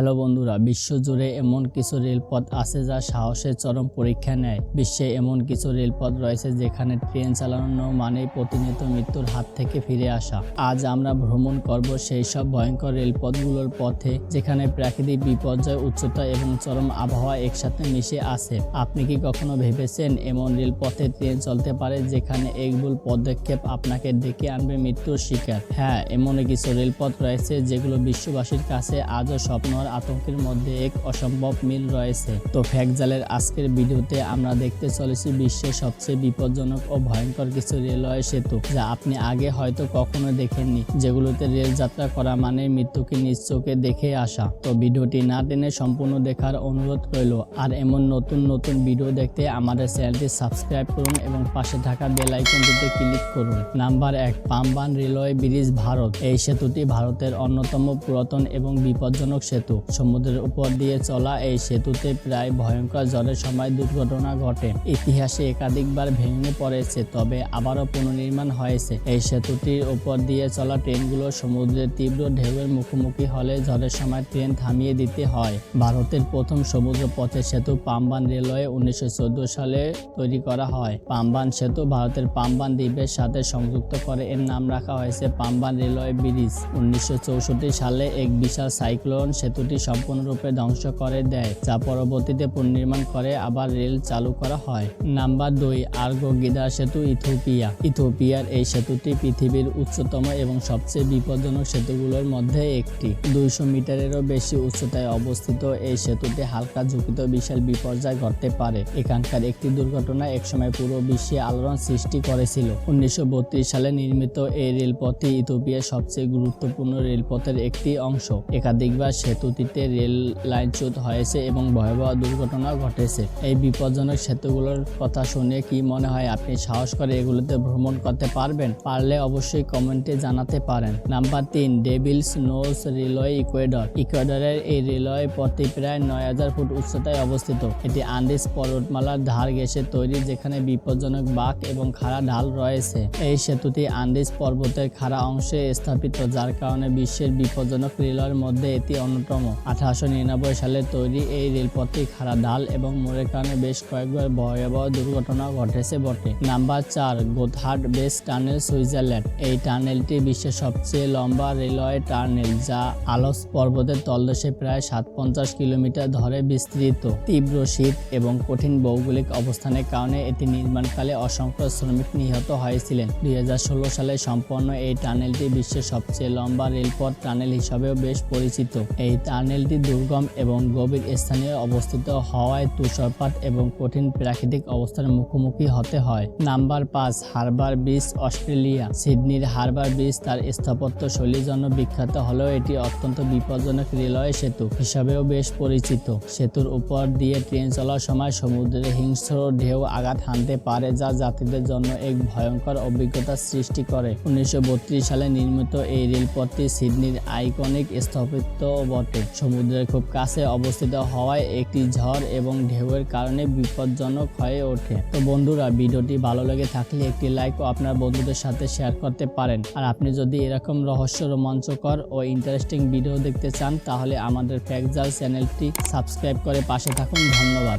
Hello বন্ধুরা, বিশ্বজুড়ে এমন কিছু রেলপথ আছে যা সাহসের চরম পরীক্ষা নেয়। বিশ্বে এমন কিছু রেলপথ রয়েছে যেখানে ট্রেন চালানো মানে প্রতিনিয়ত মৃত্যুর হাত থেকে ফিরে আসা। আজ আমরা ভ্রমণ করব সেই সব ভয়ঙ্কর রেলপথগুলোর পথে যেখানে প্রাকৃতিক বিপর্যয়, উচ্চতা এবং চরম আবহাওয়া একসাথে মিশে আছে। আপনি কি কখনো ভেবেছেন এমন রেলপথে ট্রেন চলতে পারে যেখানে একবুল পদক্ষেপ আপনাকে ডেকে আনবে মৃত্যুর শিকার? হ্যাঁ এমন কিছু রেলপথ রয়েছে যেগুলো বিশ্ববাসীর কাছে আজও স্বপ্ন আতঙ্কের মধ্যে এক অসম্ভব মিল রয়েছে। তো ফ্যাকজালের আজকের ভিডিওতে আমরা দেখতে চলেছি বিশ্বের সবচেয়ে বিপজ্জনক ও ভয়ঙ্কর কিছু রেলওয়ে সেতু, যা আপনি আগে হয়তো কখনো দেখেননি, যেগুলোতে রেল যাত্রা করা মানে মৃত্যুকে নিজ চোখে দেখে আসা। তো ভিডিওটি না টেনে সম্পূর্ণ দেখার অনুরোধ রইল, আর এমন নতুন নতুন ভিডিও দেখতে আমাদের চ্যানেলটি সাবস্ক্রাইব করুন এবং পাশে থাকা বেল আইকনটিতে ক্লিক করুন। নাম্বার এক, পাম্বান রেলওয়ে ব্রিজ ভারত। এই সেতুটি ভারতের অন্যতম পুরাতন এবং বিপজ্জনক সেতু। সমুদ্রের উপর দিয়ে চলা এই সেতুতে প্রায় ভয়ঙ্কর ঝড়ের সময় দুর্ঘটনা ঘটে। ইতিহাসে একাধিকবার ভেঙে পড়েছে, তবে আবারও পুনর্নির্মাণ হয়েছে। এই সেতুটির উপর দিয়ে চলা ট্রেনগুলো সমুদ্রের তীব্র ঢেউয়ের মুখোমুখি হলে ঝড়ের সময় ট্রেন থামিয়ে দিতে হয়। ভারতের প্রথম সমুদ্র পথের সেতু পাম্বান রেলওয়ে উনিশশো চোদ্দ সালে তৈরি করা হয়। পাম্বান সেতু ভারতের পাম্বান দ্বীপের সাথে সংযুক্ত করে এর নাম রাখা হয়েছে পাম্বান রেলওয়ে ব্রিজ। উনিশশো চৌষট্টি সালে এক বিশাল সাইক্লোন সেতুটি সম্পূর্ণরূপে ধ্বংস করে দেয়, যা পরবর্তীতে পুনর্নির্মাণ করে আবার রেল চালু করা হয়। নাম্বার দুই, আর্গো গিদা সেতু ইথোপিয়া। ইথোপিয়ার এই সেতুটি পৃথিবীর উচ্চতম এবং সবচেয়ে বিপজ্জনক সেতুগুলোর মধ্যে একটি। দুইশো মিটারেরও বেশি উচ্চতায় অবস্থিত এই সেতুতে হালকা ঝুঁকিতে বিশাল বিপর্যয় ঘটতে পারে। এখানকার একটি দুর্ঘটনা একসময় পুরো বিশ্বে আলোড়ন সৃষ্টি করেছিল। উনিশশো বত্রিশ সালে নির্মিত এই রেলপথটি ইথোপিয়ার সবচেয়ে গুরুত্বপূর্ণ রেলপথের একটি অংশ। একাধিকবার সেতুটিতে রেল লাইনচ্যুত হয়েছে এবং ভয়াবহ দুর্ঘটনা ঘটেছে। এই বিপজ্জনক সেতুগুলোর কথা শুনে কি মনে হয় আপনি সাহস করে এগুলোতে ভ্রমণ করতে পারবেন? পারলে অবশ্যই কমেন্টে জানাতে পারেন। নাম্বার তিন, ডেভিলস নোস রেলওয়ে ইকুয়েডর। ইকুয়েডরের এই রেলওয়ে পথটি প্রায় নয় হাজার ফুট উচ্চতায় অবস্থিত। এটি আন্দিস পর্বতমালার ধার ঘেঁষে তৈরি, যেখানে বিপজ্জনক বাঁক এবং খাড়া ঢাল রয়েছে। এই সেতুটি আন্দিস পর্বতের খাড়া অংশে স্থাপিত, যার কারণে বিশ্বের বিপজ্জনক রেলওয়ের মধ্যে এটি অন্যতম। আঠারোশো নিরানব্বই সালে তৈরি এই রেলপথটি খাড়া ঢাল এবং মোড়ের কারণে বেশ কয়েকবার ভয়াবহ দুর্ঘটনা ঘটেছে বটে। নাম্বার চার গোথহার্ড বেস টানেল, সুইজারল্যান্ড। এই টানেলটি বিশ্বের সবচেয়ে লম্বা রেলওয়ে টানেল যা আলস পর্বতের তলদেশে প্রায় সাত পঞ্চাশ কিলোমিটার ধরে বিস্তৃত। তীব্র শীত এবং কঠিন ভৌগোলিক অবস্থানের কারণে এটি নির্মাণকালে অসংখ্য শ্রমিক নিহত হয়েছিলেন। দুই হাজার ষোলো সালে সম্পন্ন এই টানেলটি বিশ্বের সবচেয়ে লম্বা রেলপথ টানেল হিসাবেও বেশ পরিচিত। এই টানেলটি দুর্গম এবং গভীর স্থানে অবস্থিত হওয়ায় তুষারপাত এবং কঠিন প্রাকৃতিক অবস্থার মুখোমুখি হতে হয়। নাম্বার পাঁচ, হারবার ব্রিজ, অস্ট্রেলিয়া। সিডনির হারবার ব্রিজ তার স্থাপত্য শৈলীর জন্য বিখ্যাত, হলেও এটি অত্যন্ত বিপজ্জনক রেলওয়ে সেতু হিসাবেও বেশ পরিচিত। সেতুর উপর দিয়ে ট্রেন চলার সময় সমুদ্রের হিংস্র ঢেউ আঘাত হানতে পারে, যা যাত্রীদের জন্য এক ভয়ঙ্কর অভিজ্ঞতা সৃষ্টি করে। উনিশশো বত্রিশ সালে নির্মিত এই রেলপথটি সিডনির আইকনিক স্থাপিত বটে। সমুদ্রের খুব কাছে অবস্থিত হওয়ায় একটি ঝড় এবং ঢেউয়ের কারণে বিপজ্জনক হয়ে ওঠে। তো বন্ধুরা, ভিডিওটি ভালো লেগে থাকলে একটি লাইক ও আপনার বন্ধুদের সাথে শেয়ার করতে পারেন। আর আপনি যদি এরকম রহস্য রোমাঞ্চকর ও ইন্টারেস্টিং ভিডিও দেখতে চান, তাহলে আমাদের ফ্যাকজাল চ্যানেলটি সাবস্ক্রাইব করে পাশে থাকুন। ধন্যবাদ।